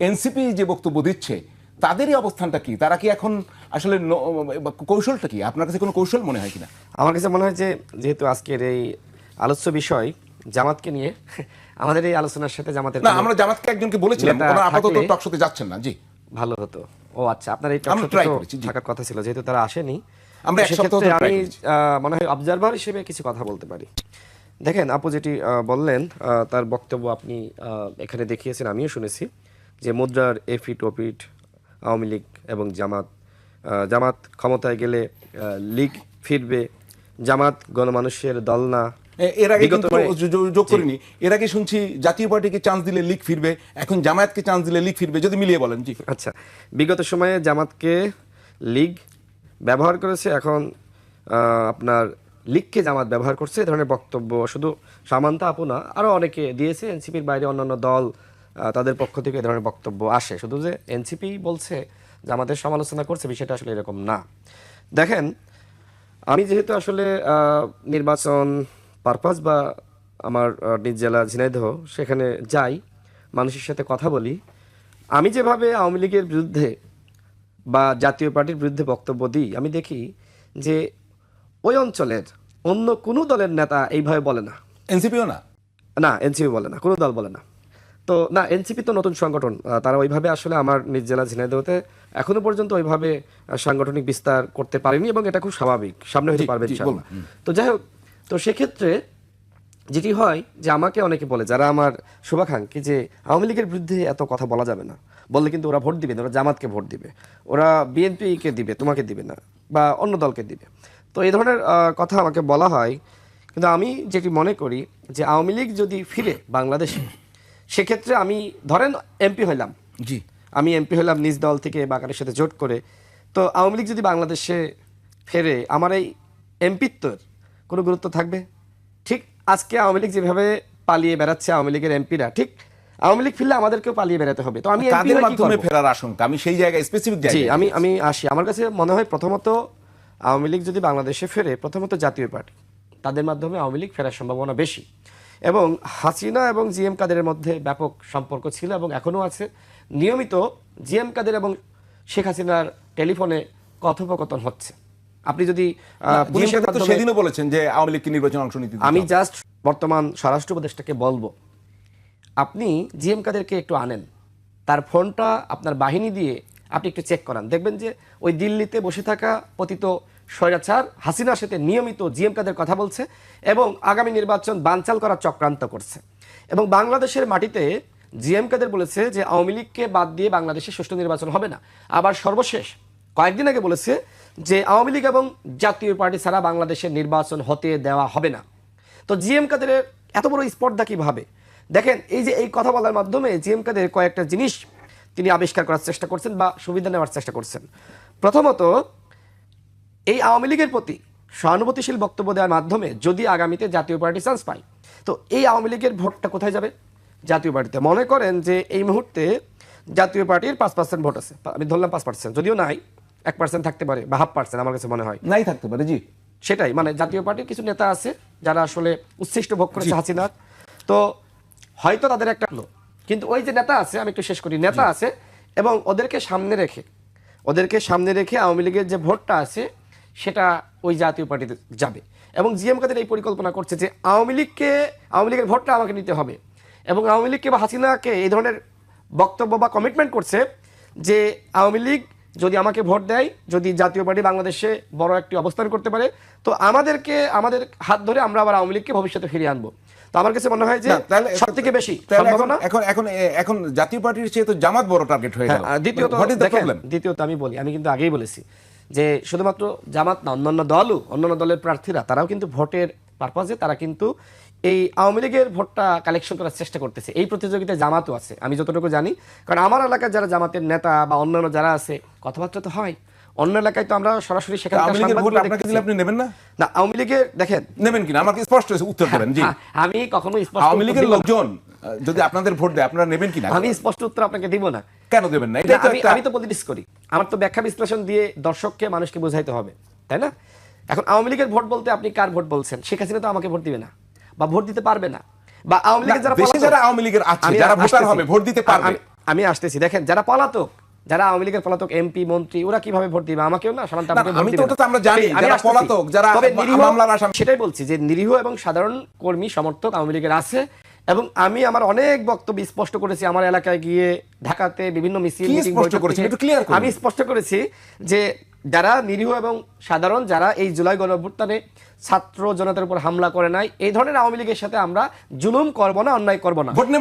NCP যে বক্তব্য দিচ্ছে তাদেরই অবস্থানটা কি? তারা কি এখন আসলে কৌশলটা কি? আপনার কাছে কোনো কৌশল মনে হয় কিনা? আমার কাছে মনে হয় যে যেহেতু আজকের এই আলোচ্য বিষয় জামাতকে নিয়ে আমাদের এই আলোচনার সাথে জামাতের না আমরা জামাতকে একজনকে বলেছিলাম ওনারা আপাতত থাকলে- টকশোতে যাচ্ছেন না জি। ভালো হতো। ও আচ্ছা আপনার এই আমরা টকশোতে। থাকার কথা ছিল যেহেতু তারা আসেনি আমরা এক সপ্তাহ আমি মনে হয় অবজারভার হিসেবে কিছু কথা বলতে পারি। দেখেন আপু যেটি বললেন তার বক্তব্য আপনি এখানে দেখিয়েছেন আমিও শুনেছি। যে মুদ্রার এফিট ওপিট আওয়ামী লীগ এবং জামাত জামাত ক্ষমতায় গেলে লীগ ফিরবে জামাত গণমানুষের দল না। এর আগে যোগ করিনি। এর আগে শুনছি জাতীয় পার্টিকে চান্স দিলে লিগ ফিরবে এখন জামায়াতকে চান্স দিলে লিগ ফিরবে যদি মিলিয়ে বলেন জি। আচ্ছা বিগত সময়ে জামাতকে লীগ ব্যবহার করেছে এখন আপনার লীগকে জামাত ব্যবহার করছে এ ধরনের বক্তব্য শুধু সামান্তা আপু না আরও অনেকে দিয়েছে এনসিপির বাইরে অন্যান্য দল তাদের পক্ষ থেকে এ ধরনের বক্তব্য আসে। শুধু যে এনসিপি বলছে যে আমাদের সমালোচনা করছে বিষয়টা আসলে এরকম না। দেখেন আমি যেহেতু আসলে নির্বাচন পারপাস বা আমার নিজ জেলা ঝিনাইদহ সেখানে যাই মানুষের সাথে কথা বলি আমি যেভাবে আওয়ামী লীগের বিরুদ্ধে বা জাতীয় পার্টির বিরুদ্ধে বক্তব্য দিই আমি দেখি যে ওই অঞ্চলের অন্য কোনো দলের নেতা এইভাবে বলে না। এনসিপিও না? না এনসিপি বলে না কোনো দল বলে না। তো না এনসিপি তো নতুন সংগঠন। তারা ওইভাবে আসলে আমার নিজ জেলা ঝিনাইদহতে এখনও পর্যন্ত ওইভাবে সাংগঠনিক বিস্তার করতে পারেনি এবং এটা খুব স্বাভাবিক। সামনে হতে পারবে। তো যাই হোক তো সেক্ষেত্রে যেটি হয় যে আমাকে অনেকে বলে যারা আমার শুভাকাঙ্ক্ষী যে আওয়ামী লীগের বিরুদ্ধে এত কথা বলা যাবে না। বললে কিন্তু ওরা ভোট দিবে না ওরা জামাতকে ভোট দিবে। ওরা বিএনপিকে দিবে তোমাকে দিবে না বা অন্য দলকে দিবে। তো এই ধরনের কথা আমাকে বলা হয়। কিন্তু আমি যেটি মনে করি যে আওয়ামী লীগ যদি ফিরে বাংলাদেশে সেক্ষেত্রে আমি ধরেন এমপি হইলাম। জি। আমি এমপি হলাম নিজ দল থেকে বাকারের সাথে জোট করে। তো আওয়ামী লীগ যদি বাংলাদেশে ফেরে আমার এই এমপিত্বর কোনো গুরুত্ব থাকবে? ঠিক আজকে আওয়ামী লীগ যেভাবে পালিয়ে বেড়াচ্ছে আওয়ামী লীগের এমপিরা ঠিক আওয়ামী লীগ ফিরলে আমাদেরকেও পালিয়ে বেড়াতে হবে। তো আমি কাদের মাধ্যমে ফেরার আশঙ্কা আমি সেই জায়গায় স্পেসিফিক জি জায়গায় আমি আমি আসি। আমার কাছে মনে হয় প্রথমত আওয়ামী লীগ যদি বাংলাদেশে ফেরে প্রথমত জাতীয় পার্টি তাদের মাধ্যমে আওয়ামী লীগ ফেরার সম্ভাবনা বেশি। এবং হাসিনা এবং জিএম কাদেরের মধ্যে ব্যাপক সম্পর্ক ছিল এবং এখনও আছে। নিয়মিত জিএম কাদের এবং শেখ হাসিনার টেলিফোনে কথোপকথন হচ্ছে। আপনি যদি সেদিনও বলেছেন যে আওয়ামী লীগকে নির্বাচন অংশ নিতে আমি জাস্ট বর্তমান স্বরাষ্ট্র উপদেষ্টাকে বলব। আপনি জিএম কাদেরকে একটু আনেন। তার ফোনটা আপনার বাহিনী দিয়ে আপনি একটু চেক করান। দেখবেন যে ওই দিল্লিতে বসে থাকা পতিত স্বৈরাচার হাসিনার সাথে নিয়মিত জিএম কাদের কথা বলছে এবং আগামী নির্বাচন বানচাল করার চক্রান্ত করছে। এবং বাংলাদেশের মাটিতে জিএম কাদের বলেছে যে আওয়ামী লীগকে বাদ দিয়ে বাংলাদেশে সুষ্ঠু নির্বাচন হবে না। আবার সর্বশেষ কয়েকদিন আগে বলেছে যে আওয়ামী লীগ এবং জাতীয় পার্টি ছাড়া বাংলাদেশের নির্বাচন হতে দেওয়া হবে না। তো জিএম কাদেরের এত বড় স্পর্ধা কীভাবে? দেখেন, এই যে এই কথা বলার মাধ্যমে জিএম কাদের কয়েকটা জিনিস তিনি আবিষ্কার করার চেষ্টা করছেন বা সুবিধা নেওয়ার চেষ্টা করছেন। প্রথমত এই আওয়ামী লীগের প্রতি সহানুভূতিশীল বক্তব্য দেওয়ার মাধ্যমে যদি আগামীতে জাতীয় পার্টি চান্স পায় তো এই আওয়ামী লীগের ভোটটা কোথায় যাবে? জাতীয় পার্টিতে। মনে করেন যে এই মুহূর্তে জাতীয় পার্টির পাঁচ পার্সেন্ট ভোট আছে। আমি ধরলাম পাঁচ পার্সেন্ট যদিও নাই এক পার্সেন্ট থাকতে পারে বা হাফ পার্সেন্ট আমার কাছে মনে হয়। নাই থাকতে পারে জি। সেটাই মানে জাতীয় পার্টির কিছু নেতা আছে যারা আসলে উচ্ছিষ্ট ভোগ করেছে হাসিনার। তো হয়তো তাদের একটা হলো। কিন্তু ওই যে নেতা আছে আমি একটু শেষ করি নেতা আছে এবং ওদেরকে সামনে রেখে ওদেরকে সামনে রেখে আওয়ামী লীগের যে ভোটটা আছে সেটা ওই জাতীয় পার্টিতে যাবে। এবং জিএম কাদের এই পরিকল্পনা করছে যে আওয়ামী লীগকে আওয়ামী লীগের ভোটটা আমাকে নিতে হবে। এবং আওয়ামী লীগকে বা হাসিনাকে এই ধরনের বক্তব্য বা কমিটমেন্ট করছে যে আওয়ামী লীগ যদি আমাকে ভোট দেয় যদি জাতীয় পার্টি বাংলাদেশে বড় একটি অবস্থান করতে পারে তো আমাদেরকে আমাদের হাত ধরে আমরা আবার আওয়ামী লীগকে ভবিষ্যতে ফিরিয়ে আনব। তো আমার কাছে মনে হয় যে সব থেকে বেশি এখন সম্ভাবনা। এখন এখন এখন জাতীয় পার্টির চেয়ে তো জামাত বড় টার্গেট হয়ে গেল। হ্যাঁ, দ্বিতীয়ত দ্বিতীয়ত আমি বলি আমি কিন্তু আগেই বলেছি যে শুধুমাত্র জামাত না অন্যান্য দলও অন্যান্য দলের প্রার্থীরা তারাও কিন্তু ভোটের পারপাজে তারা কিন্তু এই আওয়ামী লীগের ভোটটা কালেকশন করার চেষ্টা করতেছে। এই প্রতিযোগিতায় জামাতও আছে আমি যতটুকু জানি। কারণ আমার এলাকার যারা জামাতের নেতা বা অন্যান্য যারা আছে কথাবার্তা তো হয়। অন্য এলাকায় তো আমরা সরাসরি সেখানে আপনি নেবেন না? না আওয়ামী লীগের দেখেন। নেবেন কিনা? আমাকে স্পষ্ট উত্তর দেবেন জি। হ্যাঁ, আমি কখনো আওয়ামী লীগের লোকজন যদি আপনাদের ভোট দেয় আপনারা নেবেন কিনা? আমি স্পষ্ট উত্তর আপনাকে দিব না। কেন দেবেন না? না, তো আমি আমি তো পলিটিক্স করি আমার তো ব্যাখ্যা বিশ্লেষণ দিয়ে দর্শককে মানুষকে বোঝাইতে হবে তাই না? এখন আওয়ামী লীগের ভোট বলতে আপনি কার ভোট বলছেন? শেখ হাসিনা তো আমাকে ভোট দিবে না বা ভোট দিতে পারবে না বা আওয়ামী লীগের যারা পলাতক- যারা আওয়ামী লীগের আছে, যারা ভোটার হবে, ভোট দিতে পারবে, আমি- আসতেছি। দেখেন যারা পলাতক যারা আওয়ামী লীগের পলাতক এমপি মন্ত্রী ওরা কীভাবে ভোট দিবে? আমাকেও না সাধারণত আমাকে আমি তো ওটা আমরা জানি, যারা পলাতক, যারা মামলার আসামি- সেটাই বলছি যে নিরীহ এবং সাধারণ কর্মী সমর্থক আওয়ামী লীগের আছে। এবং আমি আমার অনেক বক্তব্য স্পষ্ট করেছি আমার এলাকায় গিয়ে ঢাকাতে বিভিন্ন মিছিল। আমি স্পষ্ট করেছি যে যারা নিরীহ এবং সাধারণ যারা এই জুলাই গণঅভ্যুত্থানে ছাত্র জনতার উপর হামলা করে নাই এই ধরনের আওয়ামী লীগের সাথে আমরা জুলুম করব না অন্যায় করব না